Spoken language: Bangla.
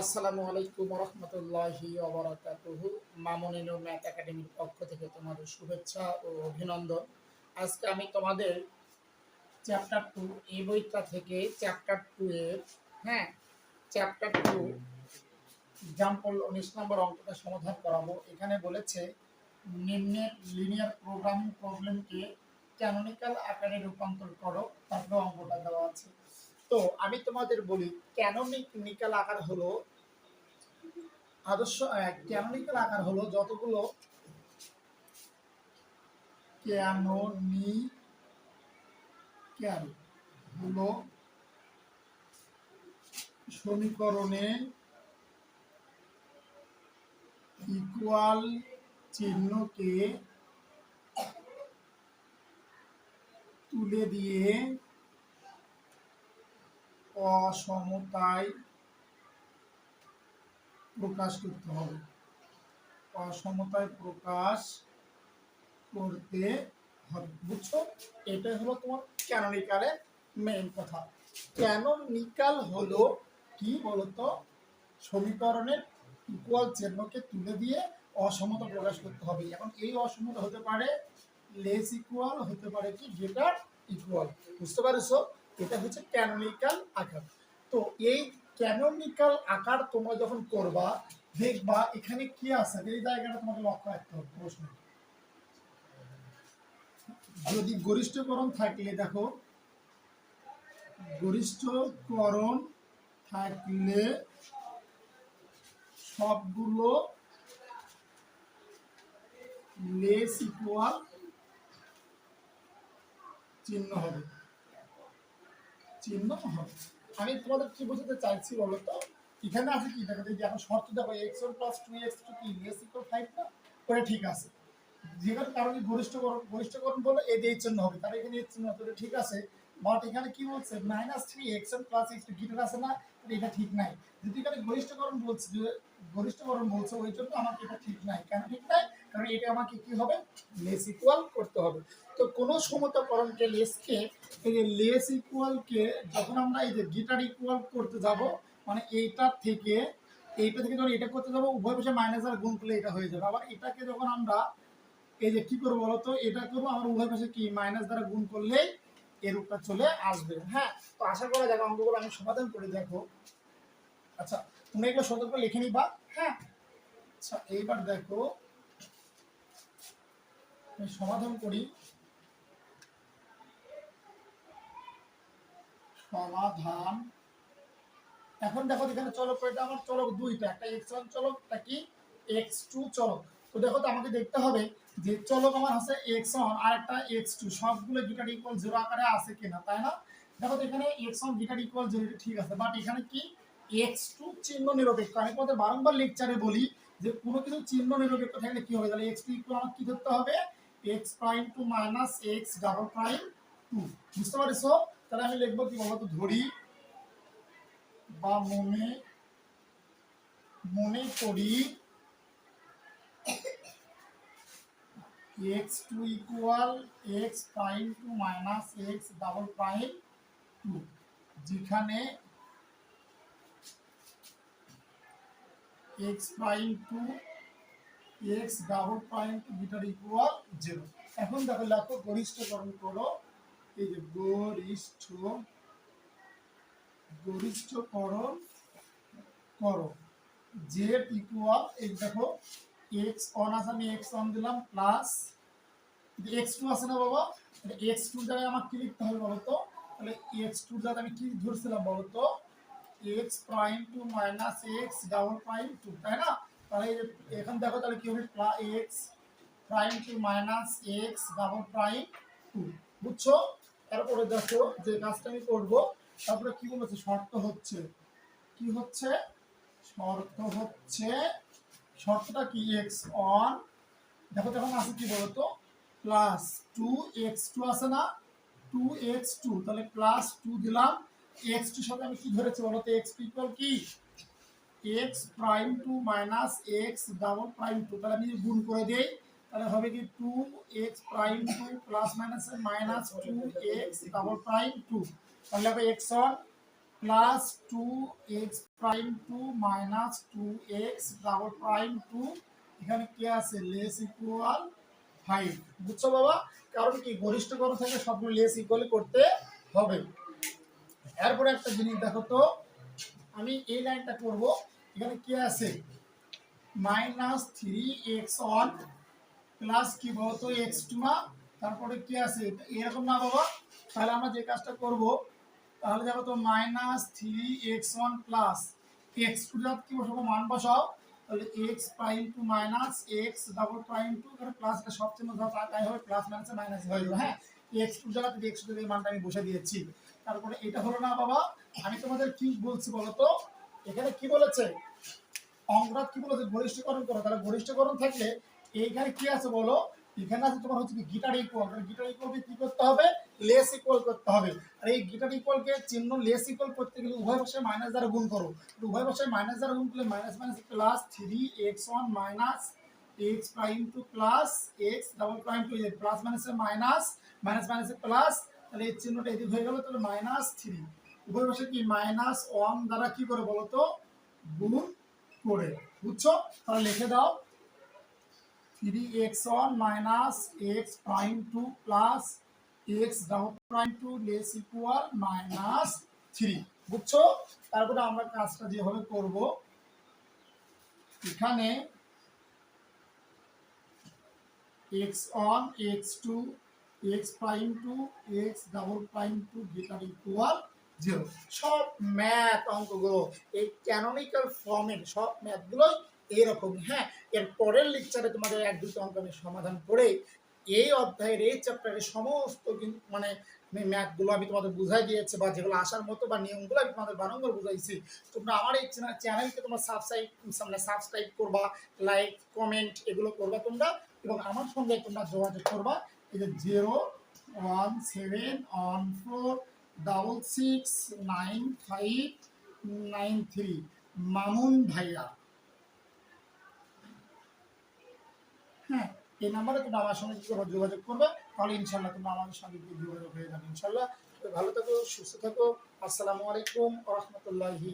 আসসালামু আলাইকুম রহমতুল্লাহি অবরাকাতুহু মামুনিনু ম্যাথ একাডেমির পক্ষ থেকে তোমাদের শুভেচ্ছা ও অভিনন্দন। আজকে আমি তোমাদের চ্যাপ্টার টু এই বইটা থেকে চ্যাপ্টার টু এর হ্যাঁ চ্যাপ্টার টু এক্সাম্পল উনিশ নম্বর অঙ্কটা সমাধান করাবো। এখানে বলেছে, নিম্নের লিনিয়ার প্রোগ্রামিং প্রবলেমকে ক্যানোনিক্যাল আকারে রূপান্তর করো। তারপরে অঙ্কটা দেওয়া আছে। তো আমি তোমাদের বলি ক্যানোনিক্যাল আকার হলো আদর্শ ক্যানোনিক্যাল আকার হলো যতগুলো ক্যানোনিক্যাল হলো সমীকরণে ইকুয়াল চিহ্নকে তুলে দিয়ে অসমতায় প্রকাশ করতে হবে। অসমতায় প্রকাশ করতে হবে। বুঝছ? এটাই হলো তোমার ক্যানোনিকালের মেইন কথা। ক্যানোনিকাল হলো কি বলতো? সমীকরণের ইকুয়াল চিহ্নকে তুলে দিয়ে অসমতা প্রকাশ করতে হবে। এখন এই অসমতা হতে পারে লেস ইকুয়াল হতে পারে কি? গ্রেটার ইকুয়াল বুঝতে পারছ? এটা হচ্ছে ক্যানোনিক্যাল আকার। তো এই ক্যানোনিক্যাল আকার তোমরা যখন করবা, দেখবা এখানে কি আছে? এই জায়গাটা তোমাকে লক্ষ্য রাখতে হবে, প্রশ্ন। যদি গরিষ্ঠকরণ থাকলে, দেখো, গরিষ্ঠকরণ থাকলে সবগুলো লেস ইকুয়াল চিহ্ন হবে। চিহ্ন হবে। আমি তোমাদের কি বোঝাতে চাইছি বলো তো? এখানে আছে কি? দেখো যে এখন শর্ত দেখো X one plus two X two কি? লেস ইকুয়াল ফাইভ না? ওটা ঠিক আছে। যেখানে কারণে গরিষ্ঠকরণ গরিষ্ঠকরণ বলে এই দিয়ে চিহ্ন হবে। তার এখানে এর চিহ্ন হবে ঠিক আছে। বাট এখানে কি বলছে? Minus three X one plus X two greater আছে না? এটা ঠিক নাই। যদি এখানে গরিষ্ঠকরণ বলছে গরিষ্ঠকরণ বলছে, ওই জন্য আমাকে এটা ঠিক নাই। কেন ঠিক কারণ এটা আমাকে কি হবে? লেস ইকুয়াল করতে হবে। তো কোনো সমতাকরণকে লেসকে এই যে লেস ইকুয়ালকে যখন আমরা এই যে গিটার ইকুয়াল করতে যাব মানে এইটার থেকে, এইটা থেকে যখন এটা করতে যাব, উভয় পাশে মাইনাস আর গুণ করলে এটা হয়ে যাবে। আবার এটাকে যখন আমরা এই যে কি করব বলতো? এটা করব আমার উভয় পাশে কি? মাইনাস দ্বারা গুণ করলেই এর উপর চলে আসবে। হ্যাঁ তো আশা করা যাক অঙ্কগুলো আমি সমাধান করে দেখো আচ্ছা তুমি এগুলো সতর্ক লিখে নিবা। হ্যাঁ আচ্ছা এইবার দেখো। আমি সমাধান করি। সমাধান। এখন দেখো এখানে চলক এটা আমার চলক দুইটা, একটা এক্স ওয়ান চলক, একটা কি? এক্স টু চলক। তো দেখো তো আমাকে দেখতে হবে যে চলক আমার আছে এক্স ওয়ান আর একটা এক্স টু সবগুলো গিটার ইকুয়াল জিরো আকারে আছে কিনা, তাই না? দেখো তো এখানে X one greater equal zero ঠিক আছে বাট এখানে কি? এক্স টু চিহ্ন নিরপেক্ষ। আমি তোমাদের বারংবার লেকচারে বলি যে কোনো কিছু চিহ্ন নিরপেক্ষ থাকলে কি হবে? তাহলে এক্স টু ইকুয়াল আমার কি ধরতে হবে? X prime two minus X double prime two বুঝতে পারছ? তাহলে আমি লিখব কি বলতো, ধরি বা মনে মনে করি X two equal X prime two minus X double prime two যেখানে X prime two X double prime two greater equal zero এখন দেখো লেখো, গরিষ্ঠকরণ করো। এই যে গরিষ্ঠ, গরিষ্ঠকরণ করো। জেড ইকুয়াল এই দেখো এক্স অন আছে, আমি এক্স অন দিলাম প্লাস এক্স টু আছে না বাবা এক্স টু জায়গায় আমার কি লিখতে হবে বলো তো? তাহলে এক্স টু জায়গায় আমি কি ধরছিলাম বলো তো? X prime two minus X double prime two তাই না? তাহলে এখন দেখো তাহলে কি হবে? X prime two minus X double prime two. বুঝছ? তারপরে দেখো যে কাজটা আমি করব, তারপরে কি বলেছে? শর্ত হচ্ছে। কি হচ্ছে? শর্ত হচ্ছে, শর্তটা কি? এক্স অন দেখো তখন আছে কি বলতো? প্লাস টু এক্স টু আছে না? Two X two. তাহলে প্লাস টু দিলাম। এক্স টু সাথে আমি কি ধরেছি বলতো? এক্স টু ইকুয়াল কি? X prime two minus X double prime two তাহলে আমি গুণ করে দিই, তাহলে হবে কি two X prime two plus minus minus two X double prime two তাহলে হবে X one plus two X prime two minus two X double prime two এখানে কি আছে? লেস ইকুয়াল ফাইভ বুঝছ বাবা? কারণ কি গরিষ্ঠ গরিষ্ঠকরণ থেকে সবগুলো লেস ইকুয়াল করতে হবে। এরপরে একটা জিনিস দেখো তো, আমি এই লাইনটা করব। এখানে কি আছে? Minus three X one plus কি বলতো? এক্স টু না? তারপরে কি আছে? এরকম না বাবা? তাহলে আমরা যে কাজটা করব, তাহলে দেখো তো minus three X one plus X two যাত কি বসাবো? মান বসাও। তাহলে X prime two minus X double prime two, এখানে প্লাস এটা সবচেয়ে মধ্যে তাই হবে প্লাস মাইনাস মাইনাস হয়ে যাবে হ্যাঁ? এক্স টু জায়গাতে এক্স টু এই মানটা আমি বসে দিয়েছি। তারপরে এটা হলো না বাবা, আমি তোমাদের কি বলছি বলো তো? এখানে কি বলেছে? অঙ্কটা কি বলেছে? গরিষ্ঠকরণ করো। তাহলে গরিষ্ঠকরণ থাকলে এইখানে কি আছে বলো? এখানে আছে তোমার হচ্ছে গিটার ইকুয়াল গিটার ইকুয়ালকে কি করতে হবে? লেস ইকুয়াল করতে হবে। আর এই গিটার ইকুয়ালকে চিহ্ন লেস ইকুয়াল করতে গেলে উভয় পাশে মাইনাস দ্বারা গুণ করো। উভয় পাশে মাইনাস দ্বারা গুণ করলে minus minus plus three X one minus X prime two plus X double prime two plus মাইনাসে মাইনাস মাইনাস মাইনাসে প্লাস তাহলে এই চিহ্নটা এদিক হয়ে গেল, তাহলে মাইনাস থ্রি উভয় পাশে কি মাইনাস ওয়ান দ্বারা কি করে বলো তো? গুণ করে। বুঝছ? তাহলে লিখে দাও। Three X one minus X prime two plus X prime two less equal minus three বুঝছ? তারপরে আমরা কাজটা যেভাবে করব, এখানে X one X two X prime two X double prime two greater equal zero সব ম্যাথ অঙ্কগুলো, এই ক্যানোনিক্যাল ফর্মের সব ম্যাথগুলোই এরকম হ্যাঁ? এর পরের লেকচারে তোমাদের এক দুটো অঙ্ক আমি সমাধান করে এই অধ্যায়ের, এই চ্যাপ্টারের সমস্ত মানে ম্যাথগুলো আমি তোমাদের বুঝাই দিয়েছি বা যেগুলো আসার মতো বা নিয়মগুলো আমি তোমাদের বারংবার বুঝাইছি। তোমরা আমার এই চ্যানেলকে তোমরা সাবস্ক্রাইব মানে সাবস্ক্রাইব করবা লাইক কমেন্ট এগুলো করবা তোমরা এবং আমার সঙ্গে তোমরা যোগাযোগ করবা। যে zero one seven one four double six nine five nine three Mamun ভাইয়া। হ্যাঁ এই নাম্বারে তোমরা আমার সঙ্গে কী করবে, যোগাযোগ করবে, তাহলে ইনশাল্লাহ তোমরা আমাদের সঙ্গে গিয়ে যোগাযোগ হয়ে যাবে ইনশাল্লাহ। ভালো থাকো, সুস্থ থাকো। আসসালামু আলাইকুম রহমতুল্লাহি